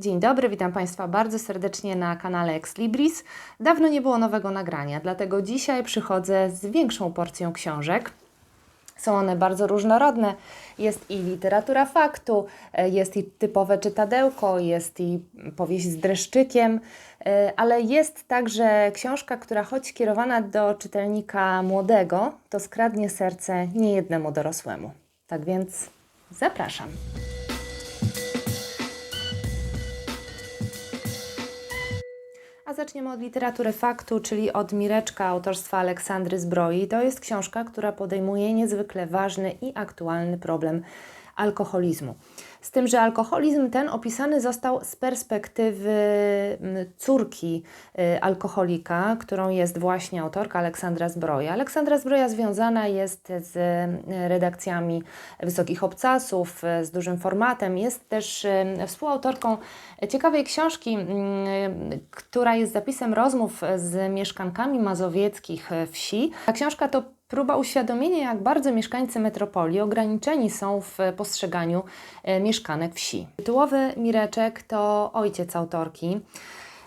Dzień dobry, witam Państwa bardzo serdecznie na kanale Ex Libris. Dawno nie było nowego nagrania, dlatego dzisiaj przychodzę z większą porcją książek. Są one bardzo różnorodne. Jest i literatura faktu, e, jest i typowe czytadełko, jest i powieść z dreszczykiem, e, ale jest także książka, która choć kierowana do czytelnika młodego, to skradnie serce niejednemu dorosłemu. Tak więc zapraszam. Zaczniemy od literatury faktu, czyli od Mireczka autorstwa Aleksandry Zbroi. To jest książka, która podejmuje niezwykle ważny i aktualny problem alkoholizmu. Z tym, że alkoholizm ten opisany został z perspektywy mm, córki y, alkoholika, którą jest właśnie autorka Aleksandra Zbroja. Aleksandra Zbroja związana jest z y, redakcjami Wysokich Obcasów, y, z dużym formatem. Jest też współautorką ciekawej książki, mm, która jest zapisem rozmów z mieszkankami mazowieckich wsi. Ta książka to próba uświadomienia, jak bardzo mieszkańcy metropolii ograniczeni są w postrzeganiu e, mieszkanek wsi. Tytułowy Mireczek to ojciec autorki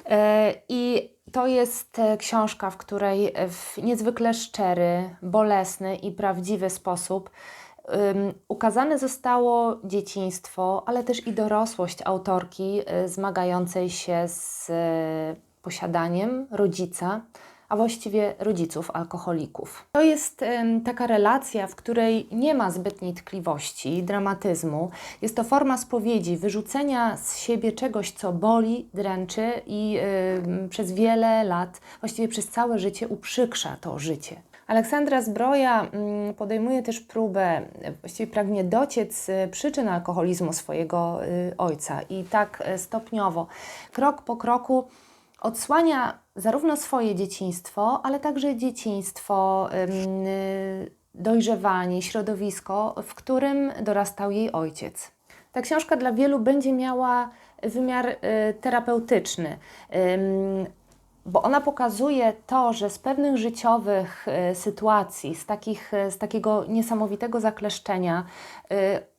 e, i to jest e, książka, w której w niezwykle szczery, bolesny i prawdziwy sposób ukazane zostało dzieciństwo, ale też i dorosłość autorki zmagającej się z posiadaniem rodzica, a właściwie rodziców alkoholików. To jest taka relacja, w której nie ma zbytniej tkliwości, dramatyzmu. Jest to forma spowiedzi, wyrzucenia z siebie czegoś, co boli, dręczy i przez wiele lat, właściwie przez całe życie uprzykrza to życie. Aleksandra Zbroja mm, podejmuje też próbę, właściwie pragnie dociec y, przyczyn alkoholizmu swojego y, ojca i tak y, stopniowo, krok po kroku odsłania zarówno swoje dzieciństwo, ale także dzieciństwo, dojrzewanie, środowisko, w którym dorastał jej ojciec. Ta książka dla wielu będzie miała wymiar y, terapeutyczny, bo ona pokazuje to, że z pewnych życiowych y, sytuacji, z, takich, z takiego niesamowitego zakleszczenia, y,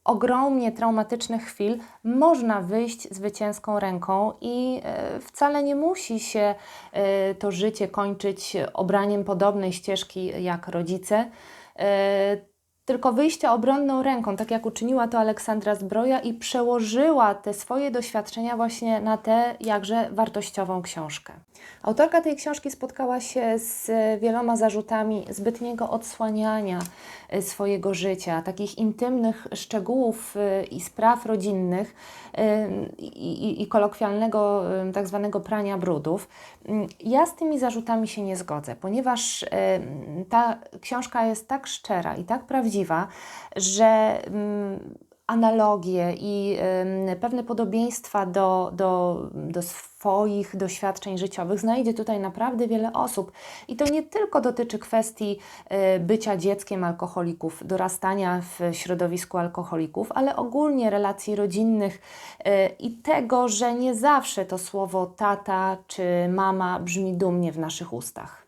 ogromnie traumatycznych chwil można wyjść zwycięską ręką i e, wcale nie musi się e, to życie kończyć obraniem podobnej ścieżki jak rodzice. E, tylko wyjście obronną ręką, tak jak uczyniła to Aleksandra Zbroja i przełożyła te swoje doświadczenia właśnie na tę jakże wartościową książkę. Autorka tej książki spotkała się z wieloma zarzutami zbytniego odsłaniania e, swojego życia, takich intymnych szczegółów e, i spraw rodzinnych e, i kolokwialnego tak zwanego prania brudów. Mm, ja z tymi zarzutami się nie zgodzę, ponieważ ta książka jest tak szczera i tak prawdziwa, że mm, analogie i pewne podobieństwa do, do, do swoich doświadczeń życiowych znajdzie tutaj naprawdę wiele osób. I to nie tylko dotyczy kwestii y, bycia dzieckiem alkoholików, dorastania w środowisku alkoholików, ale ogólnie relacji rodzinnych y, i tego, że nie zawsze to słowo tata czy mama brzmi dumnie w naszych ustach.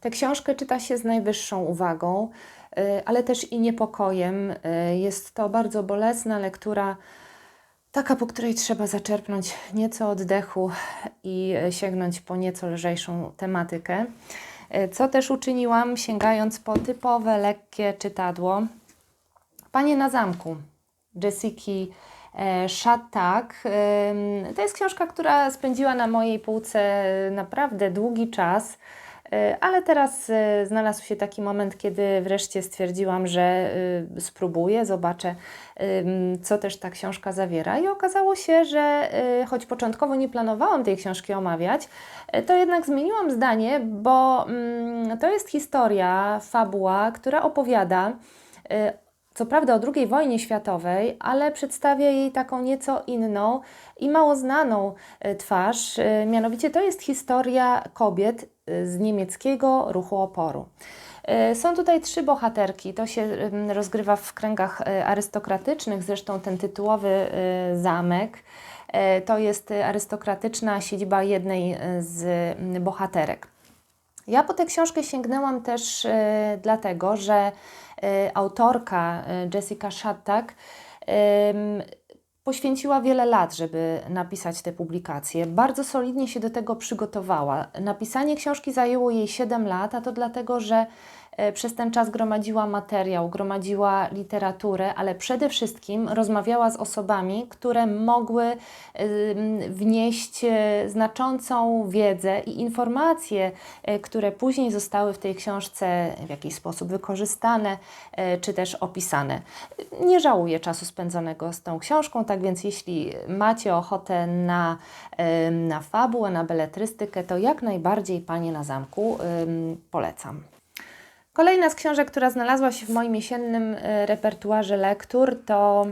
Tę książkę czyta się z najwyższą uwagą. Y, ale też i niepokojem. Y, jest to bardzo bolesna lektura, taka, po której trzeba zaczerpnąć nieco oddechu i y, sięgnąć po nieco lżejszą tematykę. Co też uczyniłam, sięgając po typowe, lekkie czytadło. Panie na zamku Jessiki e, Shattak. To jest książka, która spędziła na mojej półce naprawdę długi czas. E, ale teraz e, znalazł się taki moment, kiedy wreszcie stwierdziłam, że e, spróbuję, zobaczę, co też ta książka zawiera. I okazało się, że choć początkowo nie planowałam tej książki omawiać, to jednak zmieniłam zdanie, bo mm, to jest historia, fabuła, która opowiada co prawda o II wojnie światowej, ale przedstawia jej taką nieco inną i mało znaną twarz. Mianowicie to jest historia kobiet z niemieckiego ruchu oporu. E, są tutaj trzy bohaterki. To się rozgrywa w kręgach e, arystokratycznych, zresztą ten tytułowy e, zamek to jest arystokratyczna siedziba jednej z bohaterek. Ja po tę książkę sięgnęłam też dlatego, że autorka Jessica Shattuck poświęciła wiele lat, żeby napisać te publikacje. Bardzo solidnie się do tego przygotowała. Napisanie książki zajęło jej 7 lat, a to dlatego, że e, przez ten czas gromadziła materiał, gromadziła literaturę, ale przede wszystkim rozmawiała z osobami, które mogły wnieść e, znaczącą wiedzę i informacje, e, które później zostały w tej książce w jakiś sposób wykorzystane e, czy też opisane. Nie żałuję czasu spędzonego z tą książką, tak więc jeśli macie ochotę na, na fabułę, na beletrystykę, to jak najbardziej Panie na Zamku polecam. Kolejna z książek, która znalazła się w moim jesiennym e, repertuarze lektur, to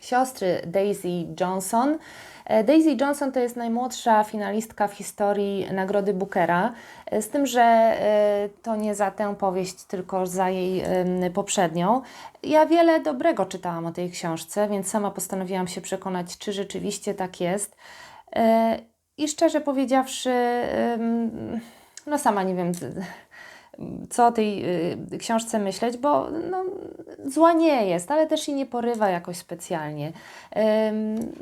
siostry Daisy Johnson. E, Daisy Johnson to jest najmłodsza finalistka w historii Nagrody Bookera, e, z tym, że e, to nie za tę powieść, tylko za jej poprzednią. Ja wiele dobrego czytałam o tej książce, więc sama postanowiłam się przekonać, czy rzeczywiście tak jest. I szczerze powiedziawszy, no sama nie wiem, co o tej y, książce myśleć, bo no, zła nie jest, ale też i nie porywa jakoś specjalnie.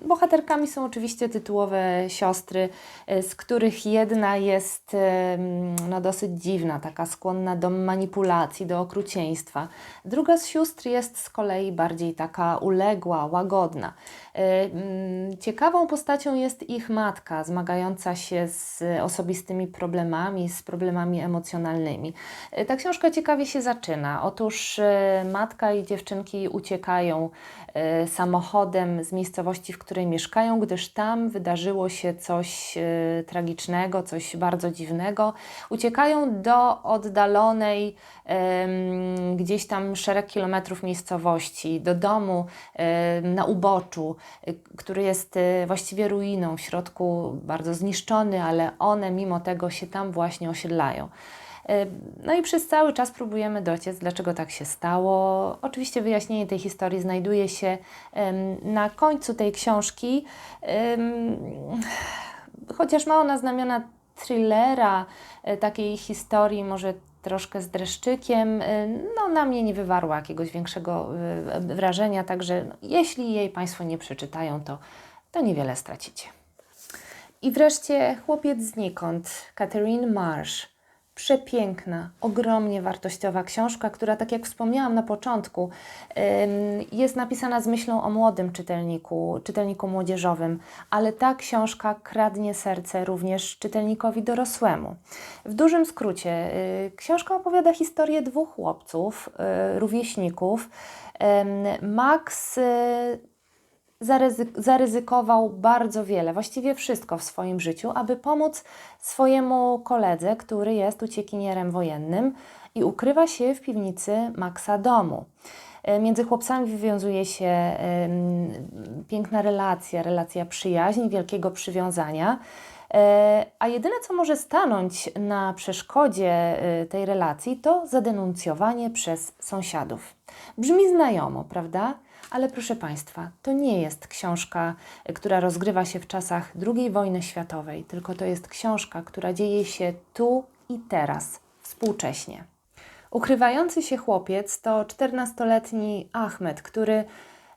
Bohaterkami są oczywiście tytułowe siostry, y, z których jedna jest no, dosyć dziwna, taka skłonna do manipulacji, do okrucieństwa. Druga z sióstr jest z kolei bardziej taka uległa, łagodna. Ym, Ciekawą postacią jest ich matka, zmagająca się z osobistymi problemami, z problemami emocjonalnymi. Y, Ta książka ciekawie się zaczyna. Otóż y, matka i dziewczynki uciekają y, samochodem z miejscowości, w której mieszkają, gdyż tam wydarzyło się coś tragicznego, coś bardzo dziwnego. Uciekają do oddalonej gdzieś tam szereg kilometrów miejscowości, do domu na uboczu, który jest właściwie ruiną, w środku bardzo zniszczony, ale one mimo tego się tam właśnie osiedlają. E, No i przez cały czas próbujemy dociec, dlaczego tak się stało. Oczywiście wyjaśnienie tej historii znajduje się na końcu tej książki. Chociaż ma ona znamiona thrillera, e, takiej historii może troszkę z dreszczykiem, e, no na mnie nie wywarła jakiegoś większego wrażenia, także jeśli jej Państwo nie przeczytają, to, to niewiele stracicie. I wreszcie Chłopiec znikąd, Catherine Marsh. Przepiękna, ogromnie wartościowa książka, która, tak jak wspomniałam na początku, jest napisana z myślą o młodym czytelniku, czytelniku młodzieżowym, ale ta książka kradnie serce również czytelnikowi dorosłemu. W dużym skrócie, y, książka opowiada historię dwóch chłopców, y, rówieśników. Max y, zaryzykował bardzo wiele, właściwie wszystko w swoim życiu, aby pomóc swojemu koledze, który jest uciekinierem wojennym i ukrywa się w piwnicy Maxa domu. E, Między chłopcami wywiązuje się piękna relacja, relacja przyjaźni, wielkiego przywiązania. E, A jedyne, co może stanąć na przeszkodzie e, tej relacji, to zadenuncjowanie przez sąsiadów. Brzmi znajomo, prawda? Ale proszę Państwa, to nie jest książka, e, która rozgrywa się w czasach II wojny światowej, tylko to jest książka, która dzieje się tu i teraz, współcześnie. Ukrywający się chłopiec to 14-letni Ahmed, który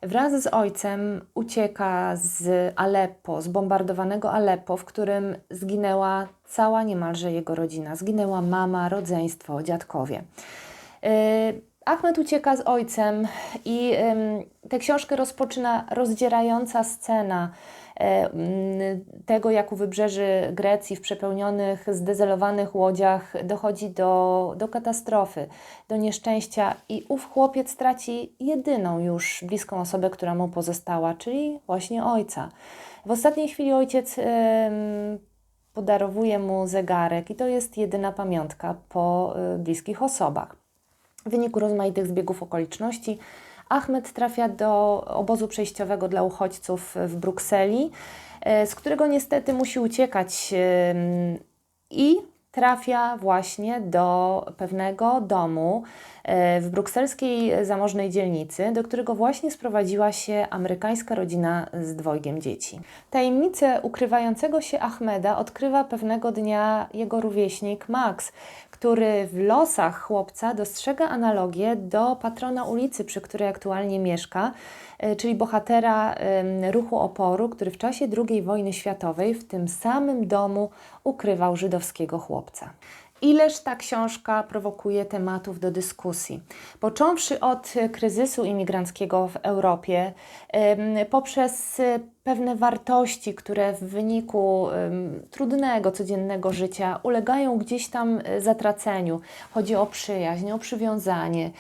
wraz z ojcem ucieka z Aleppo, z bombardowanego Aleppo, w którym zginęła cała niemalże jego rodzina. Zginęła mama, rodzeństwo, dziadkowie. Yy, Ahmed ucieka z ojcem i ym, tę książkę rozpoczyna rozdzierająca scena tego, jak u wybrzeży Grecji w przepełnionych, zdezelowanych łodziach dochodzi do, do katastrofy, do nieszczęścia i ów chłopiec traci jedyną już bliską osobę, która mu pozostała, czyli właśnie ojca. W ostatniej chwili ojciec podarowuje mu zegarek i to jest jedyna pamiątka po y, bliskich osobach. W wyniku rozmaitych zbiegów okoliczności Ahmed trafia do obozu przejściowego dla uchodźców w Brukseli, e, z którego niestety musi uciekać em, i trafia właśnie do pewnego domu, e, w brukselskiej zamożnej dzielnicy, do którego właśnie sprowadziła się amerykańska rodzina z dwojgiem dzieci. Tajemnicę ukrywającego się Ahmeda odkrywa pewnego dnia jego rówieśnik Max, który w losach chłopca dostrzega analogię do patrona ulicy, przy której aktualnie mieszka, czyli bohatera ruchu oporu, który w czasie II wojny światowej w tym samym domu ukrywał żydowskiego chłopca. Ileż ta książka prowokuje tematów do dyskusji. Począwszy od kryzysu imigranckiego w Europie, poprzez e, pewne wartości, które w wyniku trudnego, codziennego życia ulegają gdzieś tam e, zatraceniu. Chodzi o przyjaźń, o przywiązanie,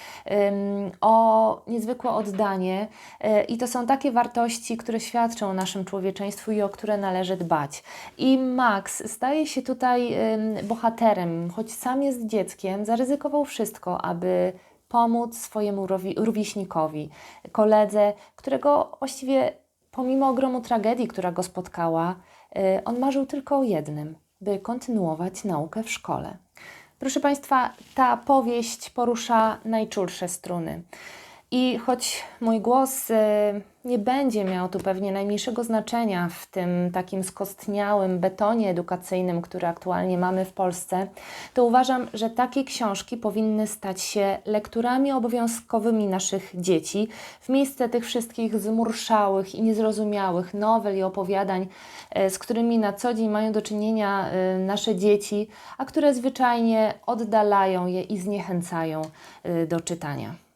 o niezwykłe oddanie e, i to są takie wartości, które świadczą o naszym człowieczeństwu i o które należy dbać. I Max staje się tutaj em, bohaterem, choć sam jest dzieckiem, zaryzykował wszystko, aby pomóc swojemu rowi- rówieśnikowi, koledze, którego właściwie pomimo ogromu tragedii, która go spotkała, y, on marzył tylko o jednym, by kontynuować naukę w szkole. Proszę Państwa, ta powieść porusza najczulsze struny. I choć mój głos y, nie będzie miał tu pewnie najmniejszego znaczenia w tym takim skostniałym betonie edukacyjnym, który aktualnie mamy w Polsce, to uważam, że takie książki powinny stać się lekturami obowiązkowymi naszych dzieci w miejsce tych wszystkich zmurszałych i niezrozumiałych nowel i opowiadań, e, z którymi na co dzień mają do czynienia e, nasze dzieci, a które zwyczajnie oddalają je i zniechęcają do czytania.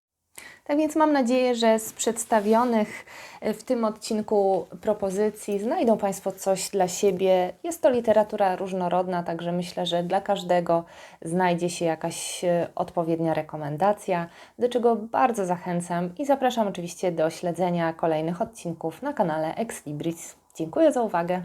Tak więc mam nadzieję, że z przedstawionych e, w tym odcinku propozycji znajdą Państwo coś dla siebie. Jest to literatura różnorodna, także myślę, że dla każdego znajdzie się jakaś e, odpowiednia rekomendacja, do czego bardzo zachęcam i zapraszam oczywiście do śledzenia kolejnych odcinków na kanale Ex Libris. Dziękuję za uwagę.